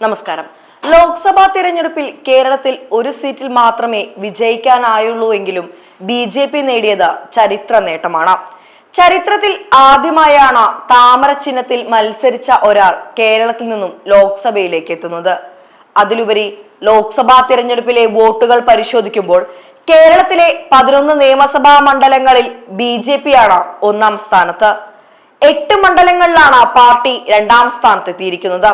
നമസ്കാരം. ലോക്സഭാ തിരഞ്ഞെടുപ്പിൽ കേരളത്തിൽ ഒരു സീറ്റിൽ മാത്രമേ വിജയിക്കാനായുള്ളൂ എങ്കിലും ബി ജെ പി നേടിയത് ചരിത്ര നേട്ടമാണ്. ചരിത്രത്തിൽ ആദ്യമായാണ് താമര ചിഹ്നത്തിൽ മത്സരിച്ച ഒരാൾ കേരളത്തിൽ നിന്നും ലോക്സഭയിലേക്ക് എത്തുന്നത്. അതിലുപരി ലോക്സഭാ തിരഞ്ഞെടുപ്പിലെ വോട്ടുകൾ പരിശോധിക്കുമ്പോൾ കേരളത്തിലെ പതിനൊന്ന് നിയമസഭാ മണ്ഡലങ്ങളിൽ ബി ജെ പി ആണ് ഒന്നാം സ്ഥാനത്ത്. എട്ട് മണ്ഡലങ്ങളിലാണ് പാർട്ടി രണ്ടാം സ്ഥാനത്തെത്തിയിരിക്കുന്നത്.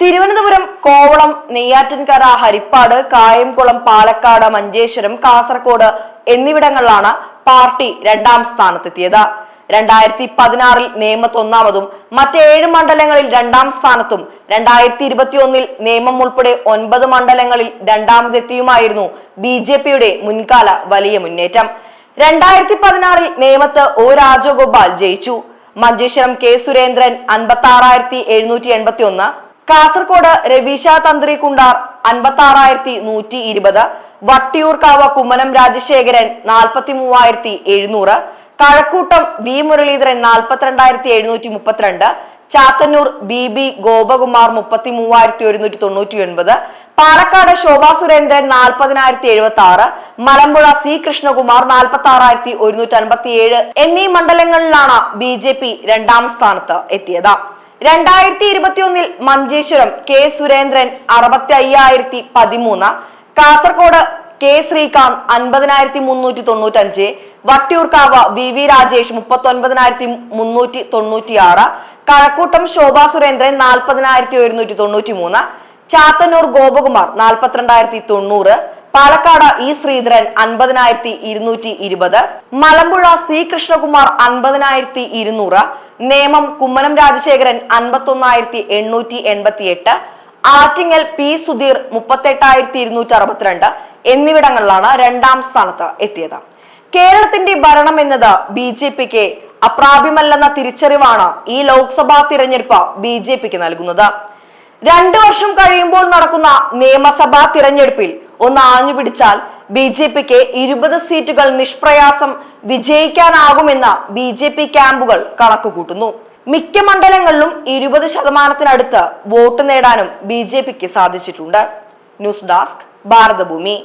തിരുവനന്തപുരം കോവളം നെയ്യാറ്റിൻകര ഹരിപ്പാട് കായംകുളം പാലക്കാട് മഞ്ചേശ്വരം കാസർകോട് എന്നിവിടങ്ങളിലാണ് പാർട്ടി രണ്ടാം സ്ഥാനത്തെത്തിയത്. രണ്ടായിരത്തി പതിനാറിൽ നേമത്ത് ഒന്നാമതും മറ്റേഴ് മണ്ഡലങ്ങളിൽ രണ്ടാം സ്ഥാനത്തും രണ്ടായിരത്തി ഇരുപത്തി ഒന്നിൽ നേമം ഉൾപ്പെടെ ഒൻപത് മണ്ഡലങ്ങളിൽ രണ്ടാമതെത്തിയുമായിരുന്നു ബി ജെ പിയുടെ മുൻകാല വലിയ മുന്നേറ്റം. രണ്ടായിരത്തി പതിനാറിൽ നേമത്ത് ഒ രാജഗോപാൽ ജയിച്ചു. മഞ്ചേശ്വരം കെ സുരേന്ദ്രൻ അൻപത്തി ആറായിരത്തി എഴുന്നൂറ്റി എൺപത്തി ഒന്ന് കാസർഗോഡ് രവീശ തന്ത്രി കുണ്ടാർ അൻപത്തി ആറായിരത്തി നൂറ്റി ഇരുപത് വട്ടിയൂർക്കാവ് കുമ്മനം രാജശേഖരൻ നാൽപ്പത്തി മൂവായിരത്തി എഴുന്നൂറ് കഴക്കൂട്ടം വി മുരളീധരൻ നാൽപ്പത്തിരണ്ടായിരത്തി എഴുന്നൂറ്റി മുപ്പത്തിരണ്ട് ചാത്തന്നൂർ ബി ബി ഗോപകുമാർ മുപ്പത്തി മൂവായിരത്തി ഒരുന്നൂറ്റി തൊണ്ണൂറ്റി ഒൻപത് പാലക്കാട് ശോഭാ സുരേന്ദ്രൻ നാൽപ്പതിനായിരത്തി എഴുപത്തി ആറ് മലമ്പുഴ സി കൃഷ്ണകുമാർ നാൽപ്പത്തി ആറായിരത്തി ഒരുന്നൂറ്റി അൻപത്തി ഏഴ് എന്നീ മണ്ഡലങ്ങളിലാണ് ബി ജെ പി രണ്ടാം സ്ഥാനത്ത് എത്തിയത്. രണ്ടായിരത്തി ഇരുപത്തിയൊന്നിൽ മഞ്ചേശ്വരം കെ സുരേന്ദ്രൻ അറുപത്തി അയ്യായിരത്തി പതിമൂന്ന് കാസർഗോഡ് കെ ശ്രീകാന്ത് അൻപതിനായിരത്തി മുന്നൂറ്റി തൊണ്ണൂറ്റി അഞ്ച് വട്ടിയൂർക്കാവ് വി വി രാജേഷ് മുപ്പത്തി ഒൻപതിനായിരത്തി മുന്നൂറ്റി തൊണ്ണൂറ്റി ആറ് കഴക്കൂട്ടം ശോഭാ സുരേന്ദ്രൻ നാൽപ്പതിനായിരത്തി ഒരുന്നൂറ്റി തൊണ്ണൂറ്റി മൂന്ന് ചാത്തന്നൂർ ഗോപകുമാർ നാൽപ്പത്തിരണ്ടായിരത്തി തൊണ്ണൂറ് പാലക്കാട് ഇ ശ്രീധരൻ അൻപതിനായിരത്തി ഇരുന്നൂറ്റി ഇരുപത് മലമ്പുഴ സി കൃഷ്ണകുമാർ അൻപതിനായിരത്തി ഇരുന്നൂറ് നേമം കുമ്മനം രാജശേഖരൻ അൻപത്തൊന്നായിരത്തി എണ്ണൂറ്റി എൺപത്തി എട്ട് ആറ്റിങ്ങൽ പി സുധീർ മുപ്പത്തെട്ടായിരത്തി ഇരുന്നൂറ്റി അറുപത്തിരണ്ട് എന്നിവിടങ്ങളിലാണ് രണ്ടാം സ്ഥാനത്ത് എത്തിയത്. കേരളത്തിന്റെ ഭരണം എന്നത് ബി ജെ പിക്ക് അപ്രാപ്യമല്ലെന്ന തിരിച്ചറിവാണ് ഈ ലോക്സഭാ തിരഞ്ഞെടുപ്പ് ബി ജെ പിക്ക് നൽകുന്നത്. രണ്ടു വർഷം കഴിയുമ്പോൾ നടക്കുന്ന നിയമസഭാ തിരഞ്ഞെടുപ്പിൽ ഒന്ന് ആഞ്ഞു പിടിച്ചാൽ ബി ജെ പിക്ക് ഇരുപത് സീറ്റുകൾ നിഷ്പ്രയാസം വിജയിക്കാനാകുമെന്ന് ബി ജെ പി ക്യാമ്പുകൾ കണക്കുകൂട്ടുന്നു. മിക്ക മണ്ഡലങ്ങളിലും ഇരുപത് ശതമാനത്തിനടുത്ത് വോട്ട് നേടാനും ബി ജെ പിക്ക് സാധിച്ചിട്ടുണ്ട്. News desk Bharathabhoomi.